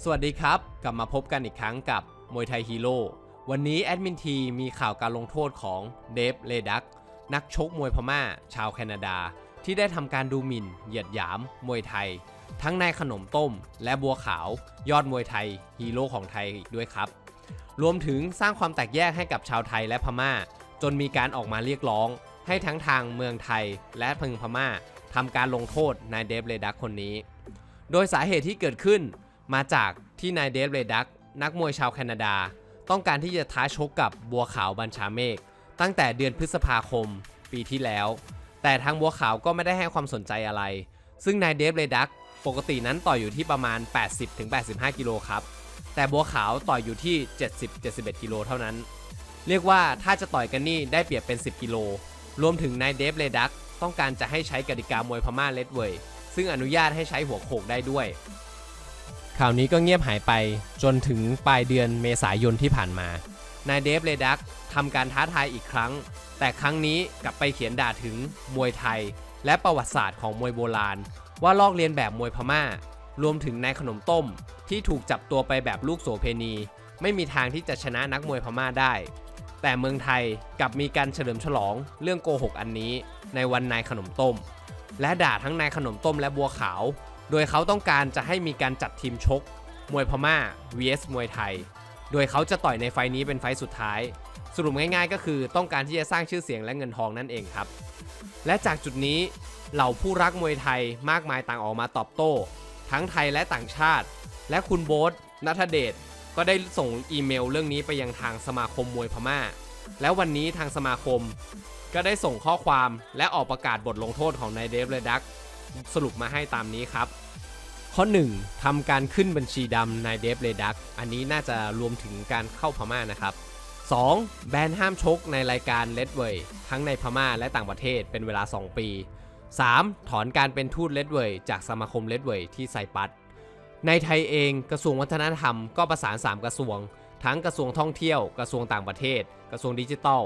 สวัสดีครับ กลับมาพบกันอีกครั้งกับมวยไทยฮีโร่วันนี้แอดมินทีมีข่าวการลงโทษของเดฟเลดักนักชกมวยพม่า ชาวแคนาดา ที่ได้ทำการดูหมิ่น เหยียดหยาม มวยไทย ทั้งในขนมต้ม และบัวขาวยอดมวยไทยฮีโร่ของไทยอีกด้วยครับ รวมถึงสร้างความแตกแยกให้กับชาวไทยและพม่า จนมีการออกมาเรียกร้อง ให้ทั้งทางเมืองไทยและพึงพม่าทำการลงโทษนายเดฟเลดักคนนี้ โดยสาเหตุที่เกิดขึ้น มาจากที่นายเดฟเรดักนักมวยชาวแคนาดา ต้องการที่จะท้าชกกับบัวขาวบัญชาเมฆตั้งแต่เดือนพฤษภาคมปีที่แล้ว แต่ทางบัวขาวก็ไม่ได้ให้ความสนใจอะไร ซึ่งนายเดฟเรดักปกตินั้นต่อยอยู่ที่ประมาณ 80-85 กิโลครับแต่บัวขาวต่อยอยู่ที่ 70-71 กิโลเท่านั้น เรียกว่าถ้าจะต่อยกันนี่ได้เปรียบเป็น 10 กิโล รวมถึงนายเดฟเรดักต้องการจะให้ใช้กติกามวยพม่าเลดเวยซึ่งอนุญาตให้ใช้หัวโขกได้ด้วย ข่าวนี้ก็เงียบหายไปจนถึงปลายเดือนเมษายนที่ผ่านมา นายเดฟเลดักทำการท้าทายอีกครั้ง แต่ครั้งนี้กลับไปเขียนด่าถึงมวยไทย และประวัติศาสตร์ของมวยโบราณ ว่าลอกเลียนแบบมวยพม่า รวมถึงนายขนมต้มที่ถูกจับตัวไปแบบลูกโสเพณี ไม่มีทางที่จะชนะนักมวยพม่าได้ แต่เมืองไทยกลับมีการเฉลิมฉลองเรื่องโกหกอันนี้ ในวันนายขนมต้ม และด่าทั้งนายขนมต้มและบัวขาว โดยเขาต้องการจะให้มีการจัดทีมชก มวยพม่า vs มวยไทย โดยเขาจะต่อยในไฟล์นี้เป็นไฟล์สุดท้าย สรุปง่ายๆ ก็คือต้องการที่จะสร้างชื่อเสียงและเงินทองนั่นเองครับ และจากจุดนี้เหล่าผู้รักมวยไทยมากมายต่างออกมาตอบโต้ ทั้งไทยและต่างชาติ และคุณโบ๊ทนัทเดชก็ได้ส่งอีเมลเรื่องนี้ไปยังทางสมาคมมวยพม่า แล้ววันนี้ทางสมาคม ก็ได้ส่งข้อความและออกประกาศบทลงโทษของนายเดฟเลดักสรุปมาให้ตามนี้ครับ ข้อ 1. ทำการขึ้นบัญชีดำนายเดฟเลดักอันนี้น่าจะรวมถึงการเข้าพม่านะครับ 2. แบนห้ามชกในรายการเลดเวยทั้งในพม่าและต่างประเทศเป็นเวลา 2 ปี 3. ถอนการเป็นทูตเลดเวยจากสมาคมเลดเวยที่ไซปัสในไทยเองกระทรวงวัฒนธรรมก็ประสาน 3 กระทรวง ทั้งกระทรวงท่องเที่ยว กระทรวงต่างประเทศ กระทรวงดิจิทัล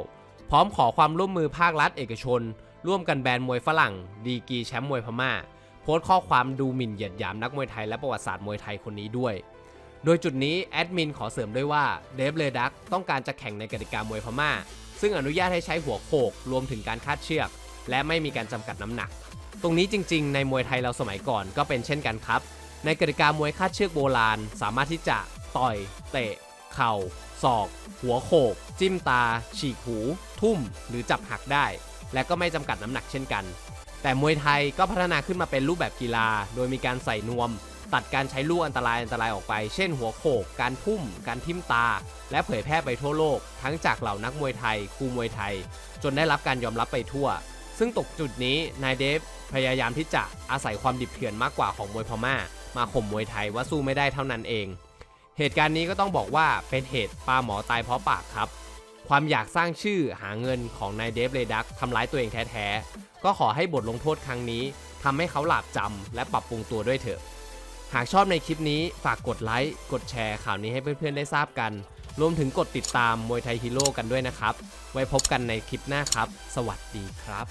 พร้อมขอความร่วมมือภาครัฐเอกชน ร่วมกันแบนมวยฝรั่ง ดีกรีแชมป์มวยพม่า โพสต์ข้อความดูหมิ่นเหยียดหยามนักมวยไทยและประวัติศาสตร์มวยไทยคนนี้ด้วย โดยจุดนี้แอดมินขอเสริมด้วยว่าเดฟเลดักต้องการจะแข่งในกติกามวยพม่า ซึ่งอนุญาตให้ใช้หัวโขกรวมถึงการคาดเชือก และไม่มีการจำกัดน้ำหนัก ตรงนี้จริง ๆ ในมวยไทยเราสมัยก่อนก็เป็นเช่นกันครับ ในกติกามวยคาดเชือกโบราณ สามารถที่จะต่อย เตะ เข่า ศอก หัวโขก จิ้มตา ฉีกหู ทุ่ม หรือจับหักได้ และก็ไม่จำกัดน้ำหนักเช่นกัน แต่มวยไทยก็พัฒนาขึ้นมาเป็นรูปแบบกีฬา โดยมีการใส่นวม ตัดการใช้ลูกอันตรายอันตรายออกไป เช่น หัวโขก การทุ่ม การทิ่มตา และเผยแพร่ไปทั่วโลก ทั้งจากเหล่านักมวยไทยครูมวยไทย จนได้รับการยอมรับไปทั่ว ซึ่งตกจุดนี้นายเดฟพยายามที่จะอาศัยความดิบเถื่อนมากกว่าของมวยพม่า มาข่มมวยไทยว่าสู้ไม่ได้เท่านั้นเอง เหตุการณ์นี้ก็ต้องบอกว่าเป็นเหตุปลาหมอตายเพราะปากครับ ความอยากสร้างชื่อหาเงินของนายเดฟเลดักทำร้ายตัวเองแท้ๆ ก็ขอให้บทลงโทษครั้งนี้ทำให้เขาหลาบจำและปรับปรุงตัวด้วยเถอะ หากชอบในคลิปนี้ฝากกดไลค์ กดแชร์ข่าวนี้ให้เพื่อนๆได้ทราบกัน รวมถึงกดติดตามมวยไทยฮีโร่กันด้วยนะครับ ไว้พบกันในคลิปหน้าครับ สวัสดีครับ